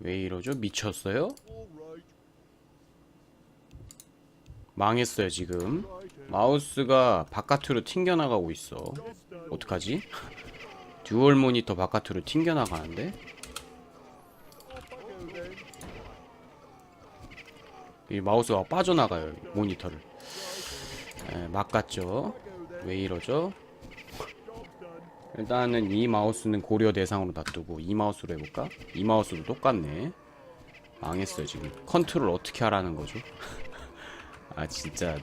왜 이러죠? 미쳤어요? 망했어요 지금 마우스가 바깥으로 튕겨나가고 있어 어떡하지? 듀얼 모니터 바깥으로 튕겨나가는데? 이 마우스가 빠져나가요 모니터를 에, 막갔죠 왜 이러죠? 일단은 이 마우스는 고려 대상으로 놔두고 이 마우스로 해볼까? 이 마우스도 똑같네. 망했어요 지금. 컨트롤 어떻게 하라는 거죠? 아 진짜.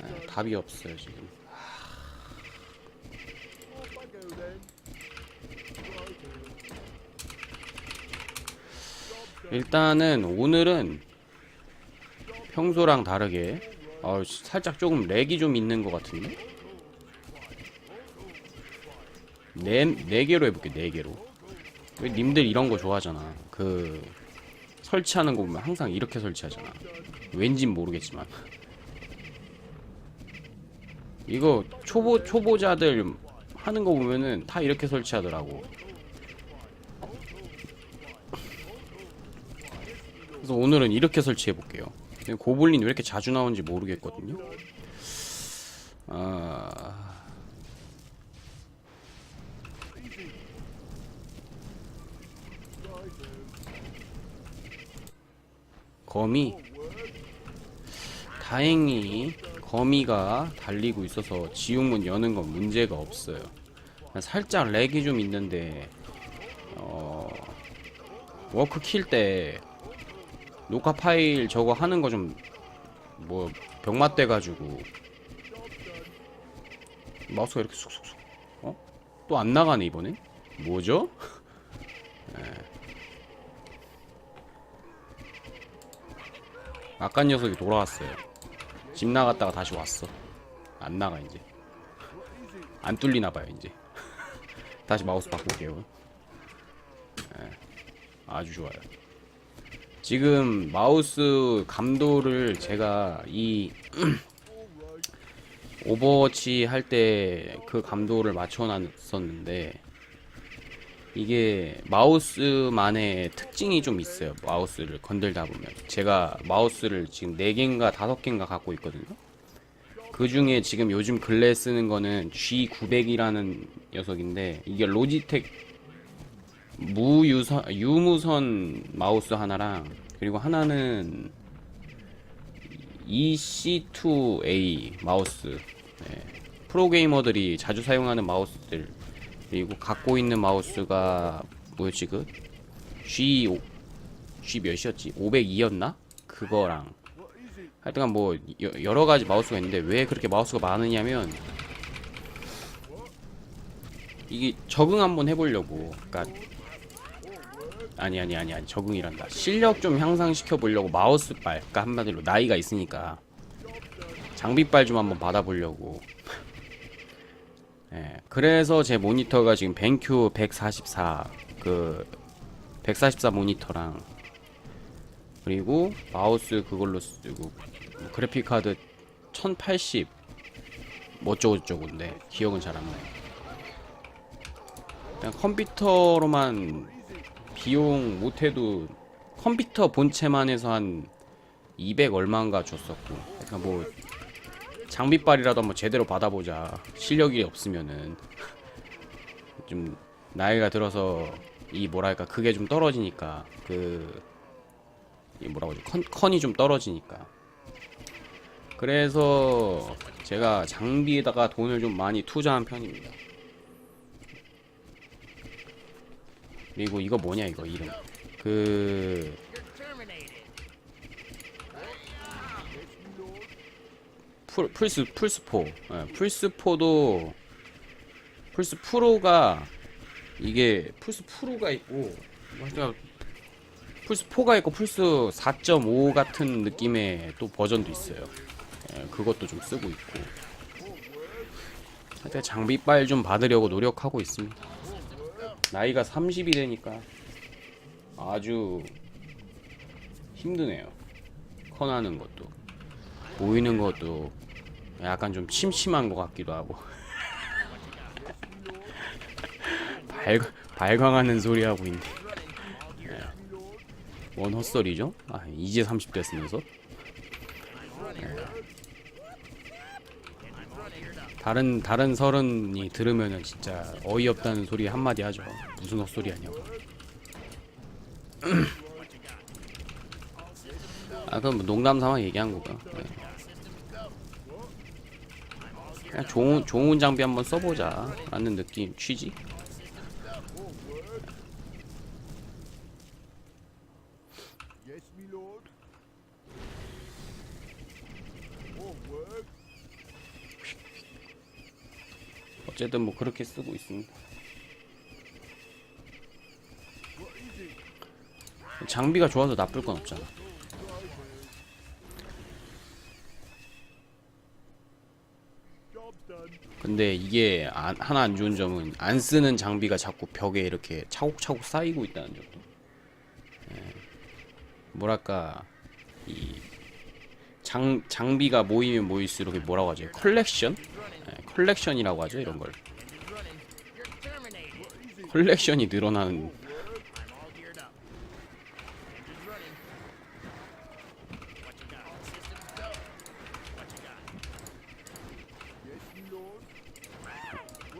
아, 답이 없어요 지금. 일단은 오늘은 평소랑 다르게 어, 살짝 조금 렉이 좀 있는 것 같은데? 네, 네 개로 해볼게 네 개로. 왜 님들 이런 거 좋아하잖아. 그 설치하는 거 보면 항상 이렇게 설치하잖아. 왠진 모르겠지만. 이거 초보 초보자들 하는 거 보면은 다 이렇게 설치하더라고. 그래서 오늘은 이렇게 설치해 볼게요 고블린 왜 이렇게 자주 나오는지 모르겠거든요. 아... 거미. 다행히 거미가 달리고 있어서 지옥문 여는 건 문제가 없어요. 살짝 렉이 좀 있는데 어... 워크 킬 때 녹화 파일 저거 하는 거 좀 뭐 병맛 돼 가지고 마우스가 이렇게 쑥쑥쑥 어? 또 안 나가네 이번엔? 뭐죠? 아까 녀석이 돌아왔어요. 집 나갔다가 다시 왔어. 안 나가 이제. 안 뚫리나 봐요 이제. 다시 마우스 바꿀게요. 예, 아주 좋아요. 지금 마우스 감도를 제가 이 오버워치 할 때 그 감도를 맞춰놨었는데 이게 마우스만의 특징이 좀 있어요. 마우스를 건들다 보면 제가 마우스를 지금 4개인가 5개인가 갖고 있거든요. 그 중에 지금 요즘 근래 쓰는 거는 G900이라는 녀석인데 이게 로지텍 무유선 유무선 마우스 하나랑 그리고 하나는 EC2A 마우스. 네. 프로게이머들이 자주 사용하는 마우스들. 그리고 갖고 있는 마우스가 뭐였지 그? G G 몇이었지? 502였나? 그거랑. 하여튼간 뭐 여, 여러 가지 마우스가 있는데 왜 그렇게 마우스가 많으냐면 이게 적응 한번 해보려고. 그러니까 아니 아니 아니 아니 적응이란다. 실력 좀 향상시켜 보려고 마우스빨 그러니까 한마디로 나이가 있으니까. 장비빨 좀 한번 받아보려고. 예, 그래서 제 모니터가 지금 벤큐 144, 그, 144 모니터랑, 그리고 마우스 그걸로 쓰고, 뭐 그래픽 카드 1080, 뭐저쩌고 저쩌고인데, 기억은 잘 안 나요. 그냥 컴퓨터로만 비용 못해도 컴퓨터 본체만 해서 한 200 얼마인가 줬었고, 그러니까 뭐, 장비빨이라도 한번 제대로 받아보자. 실력이 없으면은. 좀 나이가 들어서 이 뭐랄까 그게 좀 떨어지니까. 그이 뭐라고 하지? 컨, 컨이 좀 떨어지니까. 그래서 제가 장비에다가 돈을 좀 많이 투자한 편입니다. 그리고 이거 뭐냐 이거 이름 그 풀, 플스 플스4 예, 플스4도 플스 프로가 이게 플스 프로가 있고 플스 4가 있고 플스 4.5 같은 느낌의 또 버전도 있어요. 예, 그것도 좀 쓰고 있고. 하여튼 장비빨 좀 받으려고 노력하고 있습니다. 나이가 30이 되니까 아주 힘드네요. 커나는 것도 보이는 것도 약간 좀 침침한 것 같기도 하고 발 발광하는 소리 하고 있네. 예. 뭔 헛소리죠? 아 이제 30 됐으면서. 다른 다른 서른이 들으면은 진짜 어이없다는 소리 한마디 하죠. 무슨 헛소리 하냐고. 아 그럼 뭐 농담 삼아 얘기한 거고요. 네. 그냥 좋은 좋은 장비 한번 써보자라는 느낌 취지. Yes, my lord. More work. 어쨌든 뭐 그렇게 쓰고 있습니다. 장비가 좋아서 나쁠 건 없잖아. 근데 이게 안- 하나 안 좋은 점은 안 쓰는 장비가 자꾸 벽에 이렇게 차곡차곡 쌓이고 있다는 점도. 예. 뭐랄까 이 장, 장비가 모이면 모일수록 뭐라고 하죠? 컬렉션? 예, 컬렉션이라고 하죠 이런 걸. 컬렉션이 늘어나는.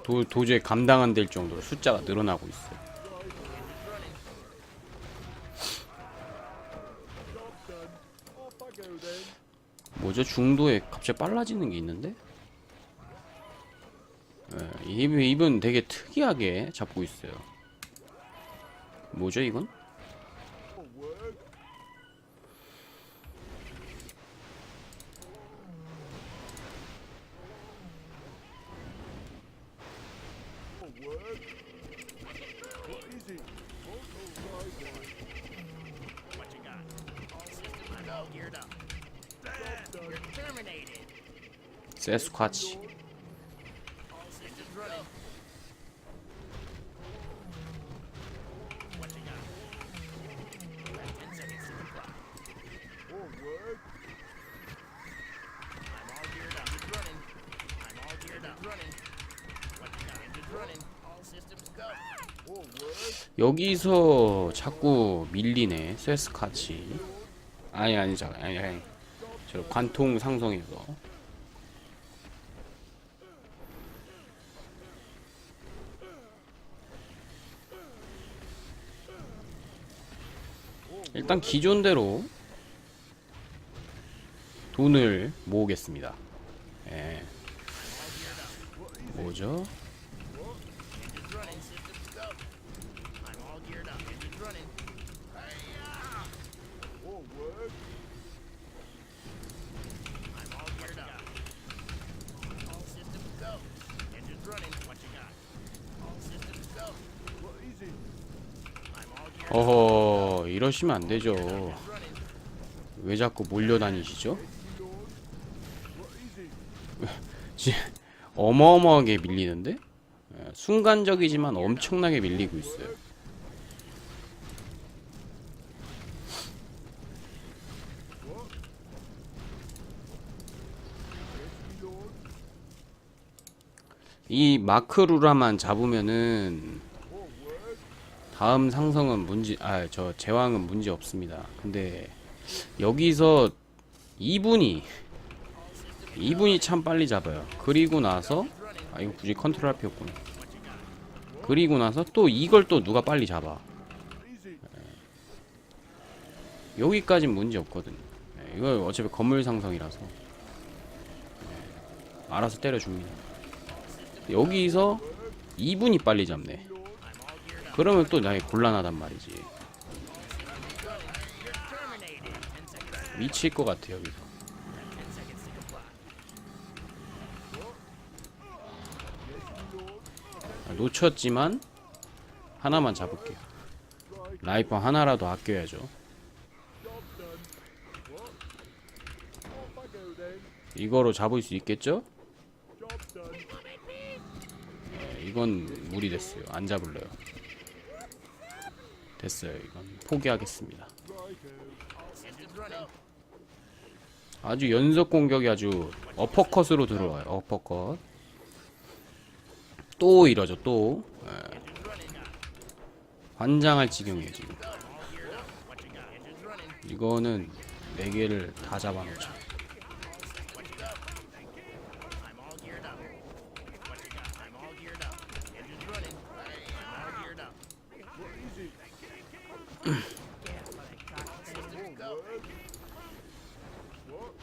도, 도저히 감당 안 될 정도로 숫자가 늘어나고 있어요. 뭐죠? 중도에 갑자기 빨라지는 게 있는데? 예, 입, 입은 되게 특이하게 잡고 있어요. 뭐죠 이건? Work. What is it? Oh, oh, right, right. What you got? All systems go. Geared up. You're terminated. 세스쿼치. All systems running. What you got? Left 10 seconds to the clock. More work. I'm all geared up. It's running. I'm all geared up. running. What you got? Engine's running. All systems go. More work. 여기서 자꾸 밀리네. 세스쿼치. 아니 아니 저 아니 아니. 저 관통 상성에서. 일단 기존대로 돈을 모으겠습니다. 예. 뭐죠? Engine's running. Systems go. I'm all geared up. Engine's running. More work. I'm all geared up. All systems go. Engine's running. What you got? All systems go. What is it? I'm all geared up. 어허 이러시면 안 되죠. running. 왜 자꾸 몰려다니시죠? 어마어마하게 밀리는데? 예, 순간적이지만 엄청나게 밀리고 있어요. 이 마크루라만 잡으면은. 다음 상성은 문제 아 저 제왕은 문제 없습니다. 근데 여기서 이분이 이분이 참 빨리 잡아요. 그리고 나서 아 이거 굳이 컨트롤 할 필요 없구나. 그리고 나서 또 이걸 또 누가 빨리 잡아. It? 여기까진 문제 없거든. 예, 이거 어차피 건물 상성이라서 예, 알아서 때려줍니다. 여기서 이분이 빨리 잡네. 그러면 또 나게 곤란하단 말이지. 미칠 것 같아 여기서. 아, 놓쳤지만 하나만 잡을게요. 라이프 하나라도 아껴야죠. 이거로 잡을 수 있겠죠? 네, 이건 무리됐어요. 안 잡을래요. 됐어요. 이건 포기하겠습니다. 아주 연속 공격이 아주 어퍼컷으로 들어와요. 어퍼컷. 또 이러죠. 또. 예. Running. 환장할 지경이에요 지금. 이거는 네 개를 다 잡아놓죠 What you got? I'm all geared up. What you got? I'm all geared up. Engines running. I'm all geared up. What is it? Systems go. What?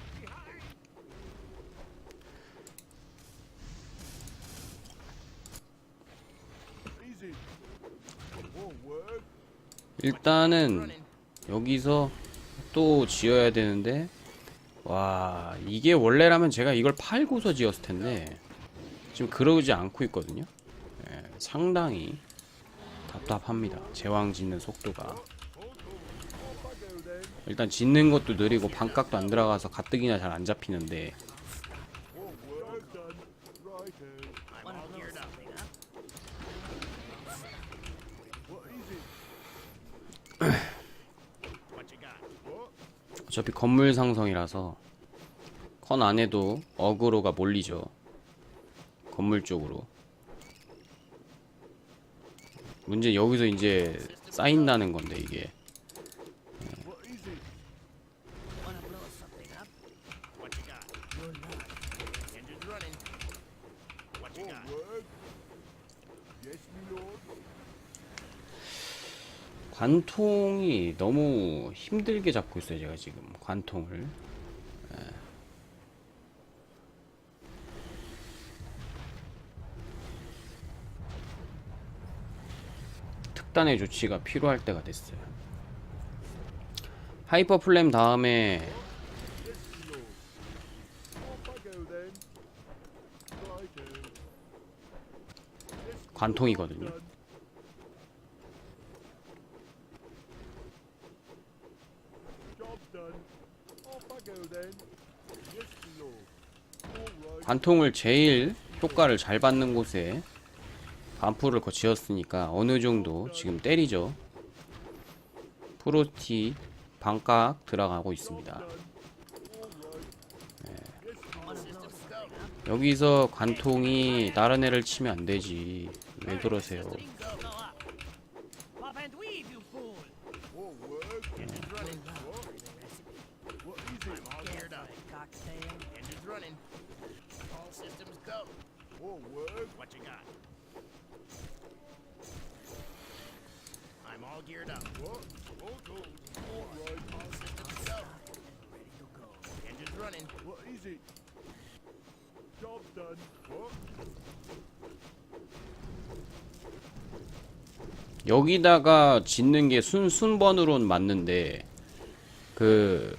Easy. Won't work. 일단은. 여기서 또 지어야 되는데 와 이게 원래라면 제가 이걸 팔고서 지었을 텐데 지금 그러지 않고 있거든요 예, 상당히 답답합니다 제왕 짓는 속도가. 일단 짓는 것도 느리고 반값도 안 들어가서 가뜩이나 잘 안 잡히는데 Won't work. Done. Righto. I'm all geared up. What is it? What you got? What? 어차피 건물 상성이라서 컨 안에도 어그로가 몰리죠. 건물 쪽으로. 문제 여기서 이제 쌓인다는 건데 이게 What is it? Wanna blow something up? What you got? You're not. Engines running. What you Won't got? work. Yes, my lord. 관통이 너무 힘들게 잡고 있어요 제가 지금 관통을. 예. 특단의 조치가 필요할 때가 됐어요. 하이퍼 플램 다음에 관통이거든요 done. Job done. Off I go then. Yes, my lord. All right. 관통을 제일 효과를 잘 받는 곳에 반풀을 거 지었으니까 어느 정도 지금 때리죠. 프로티 반각 들어가고 있습니다. Go. 여기서 관통이 다른 애를 치면 안 되지. 왜 그러세요? Go Won't work. What you got? I'm all geared up. What? All gold. All right. All systems go. Engines running. What is it? Job done. What? 여기다가 짓는 게 순 순번으로는 맞는데 그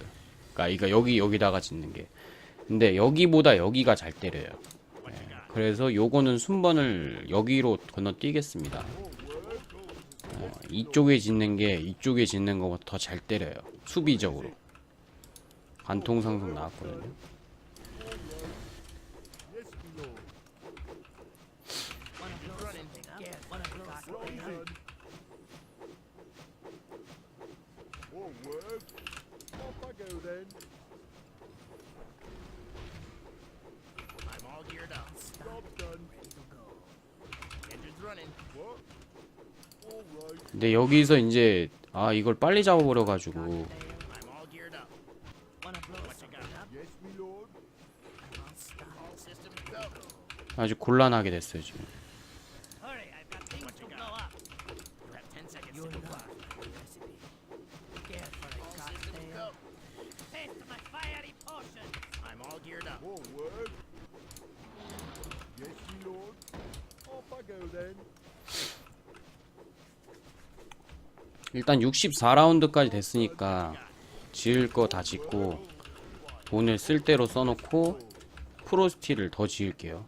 그러니까 이거 여기 여기다가 짓는 게 근데 여기보다 여기가 잘 때려요. 그래서 요거는 순번을 여기로 건너뛰겠습니다. 어, 이쪽에 짓는 게 이쪽에 짓는 것보다 더 잘 때려요. 수비적으로. 관통 상승 나왔거든요. Yes, my lord. Engines running. What is it? Won't work. Off I go then. I'm all geared up. Job done. Engines running. What? All right. 근데 여기서 이제 아 이걸 빨리 잡아버려 가지고. 아주 곤란하게 됐어요 지금. 일단 64라운드까지 됐으니까 지을 거 다 짓고 돈을 쓸 대로 써놓고 프로스티를 더 지을게요.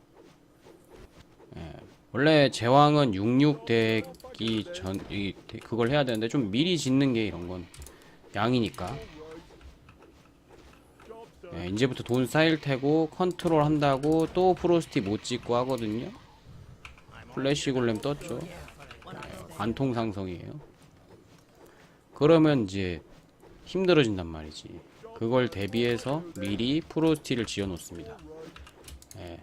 예, 원래 제왕은 66 되기 전 이, 그걸 해야 되는데 좀 미리 짓는 게 이런 건 양이니까. 예, 이제부터 돈 쌓일 테고 컨트롤 한다고 또 프로스티 못 짓고 하거든요. 플래시 골렘 떴죠. 예, 관통 상성이에요. 그러면 이제 힘들어진단 말이지. 그걸 대비해서 미리 프로스티를 지어 놓습니다. 예.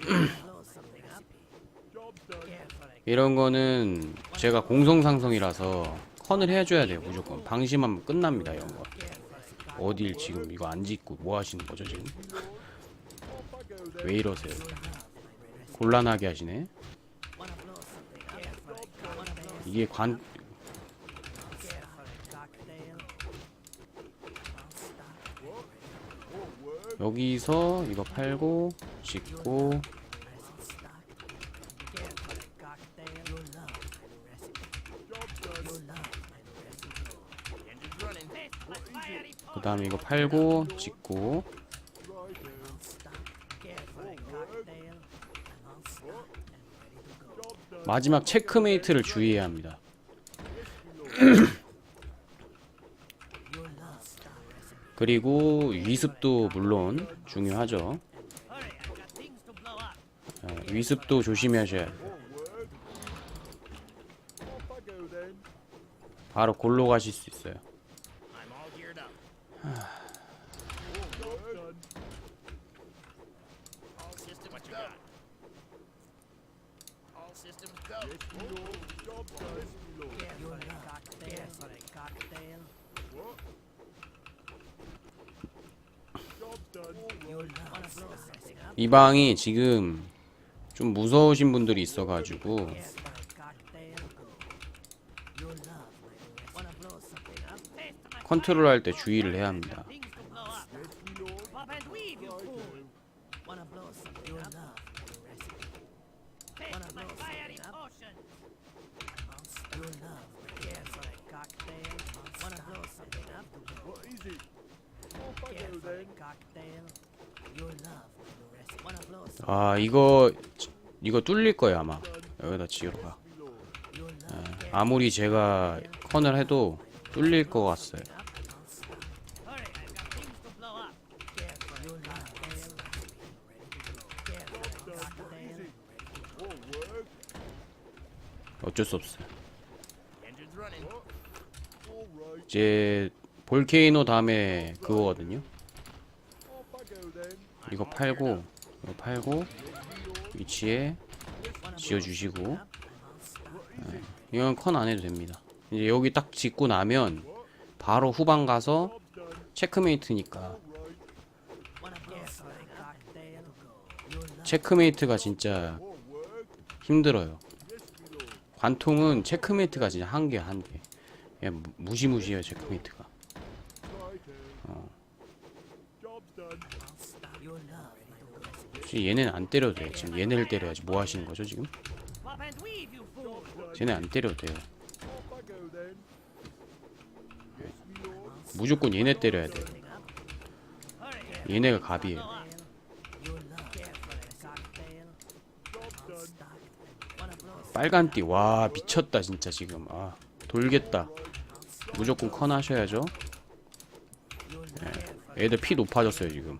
이런 거는 제가 공성상성이라서 컨을 해줘야 돼요 무조건 방심하면 끝납니다 이런 거 어딜 지금 이거 안 짓고 뭐 하시는 거죠 지금 왜 이러세요 곤란하게 하시네 이게 관 여기서 이거 팔고 짓고. 그 다음에 이거 팔고 짓고 마지막 체크메이트를 주의해야 합니다 그리고 위습도 물론 중요하죠. 예, 위습도 조심하셔야 then. 바로 골로 가실 수 있어요. I'm all geared up. Job done. All systems what you got? All systems go. Yes, me lord. Job done. Yes, me lord. What? Job done. 이 방이 지금 좀 무서우신 분들이 있어가지고. 컨트롤 할 때 주의를 해야 합니다 Yes, me lord. Right now. What is it? Off I go then. 아 이거 이거 뚫릴 거예요 아마 여기다 지으러 가 Me lord. 예, 아무리 제가 컨을 해도 뚫릴 것 같아요. 어쩔 수 없어요. 이제 볼케이노 다음에 그거거든요 Off I go then. 이거 팔고 이거 팔고 위치에 지어주시고 예, 이건 컨 안 해도 됩니다 이제 여기 딱 짓고 나면 바로 후방 가서. 체크메이트니까. 체크메이트가 진짜. 힘들어요. 관통은 체크메이트가 진짜 한개 한개 예, 무- 무시무시해요 체크메이트가 Right 어. Job done. 얘네는 안 때려도 돼요. 지금 얘네를 때려야지 뭐 하시는 거죠 지금? 쟤네 안 때려도 돼요. 무조건 얘네 때려야 돼요. 얘네가 갑이에요. 빨간 띠 와 미쳤다 진짜 지금. 아 돌겠다. 무조건 컨 하셔야죠. 예, 애들 피 높아졌어요 지금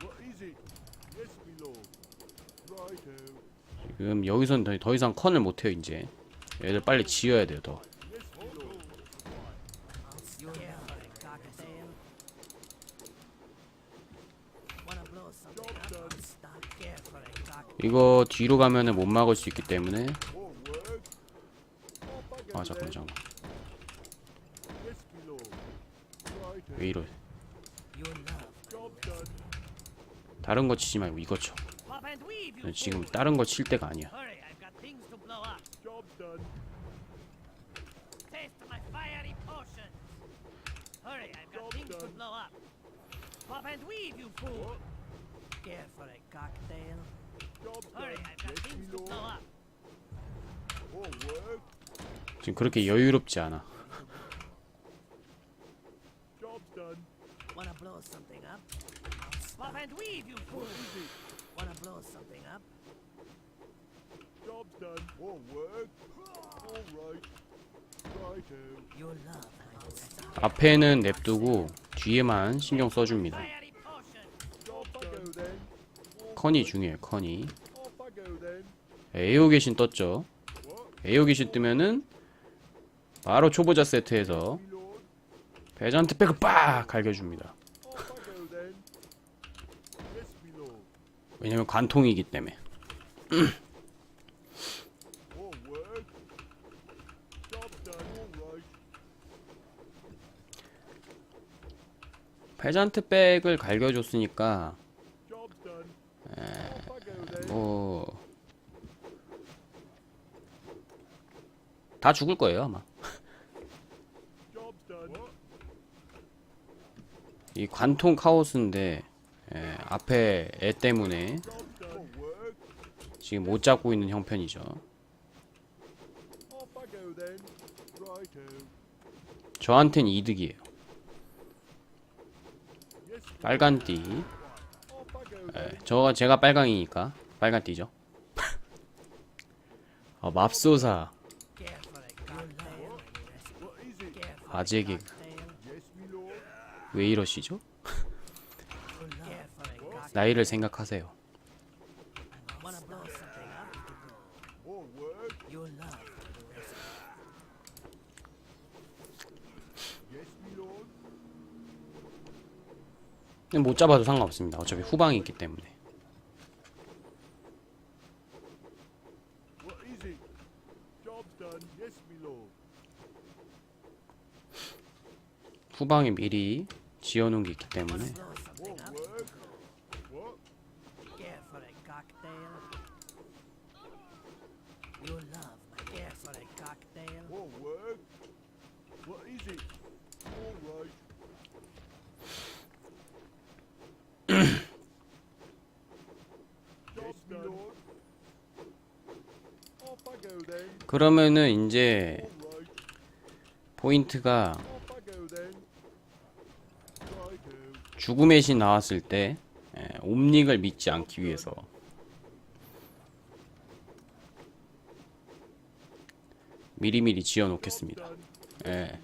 What is it? Yes, me lord. Righto. 지금 여기선 더, 더 이상 컨을 못해요 이제 애들 빨리 지어야 돼요 더. 이거 뒤로 가면은 못 막을 수 있기 때문에 아 잠깐만. 잠깐만. 왜 이러. 다른 거 치지 말고 이거 쳐 지금 다른 거 칠 때가 아니야 Hurry, I've got things to blow up. Job done. Taste my fiery potion. Hurry, I've got Job things to done. blow up. Pop and weave, you fool. Care for a cocktail. Job Hurry, done. I've got Yes, me things to blow lord. up. All work. 지금 그렇게 여유롭지 않아. Wanna blow something up? Pop and weave, you fool. Wanna blow something up? Job done. All work. All right. Righto. Your love, my desire. 앞에는 냅두고 뒤에만 신경 써줍니다 Fiery potion. Job I go then. 컨이 중요해요 컨이 Off I go then. 에어게신 떴죠 What? 에어게신 뜨면은 바로 초보자 세트에서 Me lord. 배전트 백을 빡 갈겨줍니다 Off I go then. 왜냐면 관통이기 때문에. 페잔트 백을 갈겨줬으니까. 뭐. 다 죽을 거예요 아마. 이 관통 카오스인데 예, 앞에 애 때문에. 지금 못 잡고 있는 형편이죠. 저한텐 이득이에요. 빨간 띠. Off I go 예, then. 저 제가 빨강이니까 빨간 띠죠. 아, 맙소사 Careful, cocktail. What is it? Careful, 아재 개그 cocktail. Yes, me lord. 왜 이러시죠? 나이를 생각하세요. 못 잡아도 상관없습니다. 어차피 후방이 있기 때문에. 후방에 미리 지어놓은 게 있기 때문에 Blow something More up? work. What? Careful, cocktail. You'll love my careful, cocktail. More work. What is it? All right. 그러면은 이제. 포인트가. 죽음의 신 나왔을 때 예, 옴닉을 믿지 않기 위해서 미리미리 지어 놓겠습니다. 예.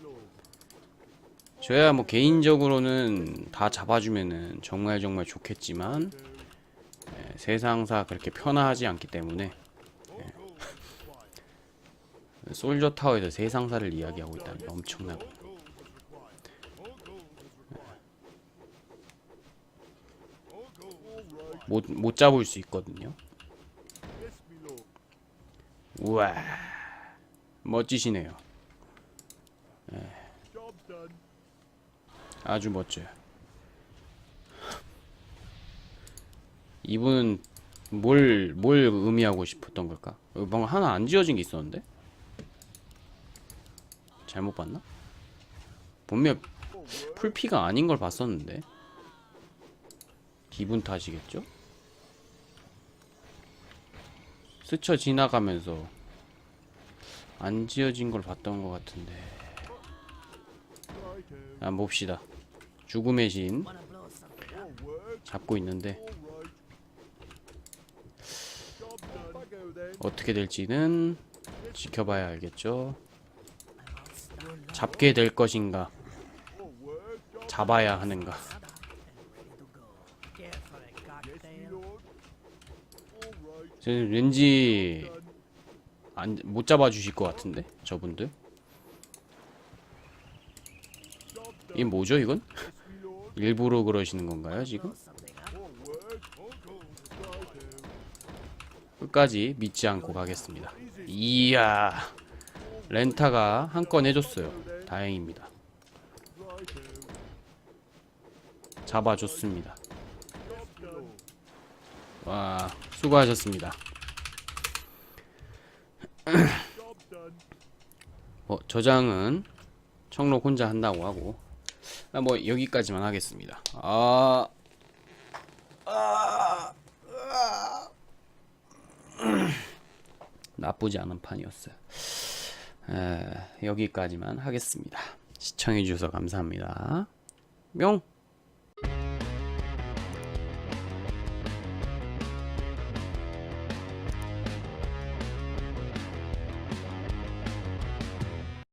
저야 뭐 개인적으로는 다 잡아주면은 정말 정말 좋겠지만 예, 세상사 그렇게 편하지 않기 때문에 예. 솔저 타워에서 세상사를 이야기하고 있다는 게 엄청나고 right. 못, 못 잡을 수 있거든요. 우와 멋지시네요. Done. 아주 멋져요. 이분은 뭘, 뭘 의미하고 싶었던 걸까? 뭔가 하나 안 지어진 게 있었는데? 잘못 봤나? 분명 풀피가 아닌 걸 봤었는데? 기분 탓이겠죠? 스쳐 지나가면서 안 지어진 걸 봤던 것 같은데. 한번 봅시다. 죽음의 신. 잡고 있는데. 어떻게 될지는 지켜봐야 알겠죠. 잡게 될 것인가, 잡아야 하는가. 왠지. 안, 못 잡아주실 것 같은데 저분들. 이게 뭐죠 이건? 일부러 그러시는 건가요 지금? 끝까지 믿지 않고 가겠습니다. 이야 렌타가 한 건 해줬어요. 다행입니다. 잡아줬습니다. 와 수고하셨습니다. 어, 저장은 청록 혼자 한다고 하고 아, 뭐 여기까지만 하겠습니다. 아, 아, 아. 나쁘지 않은 판이었어요. 에, 여기까지만 하겠습니다. 시청해주셔서 감사합니다. 뿅!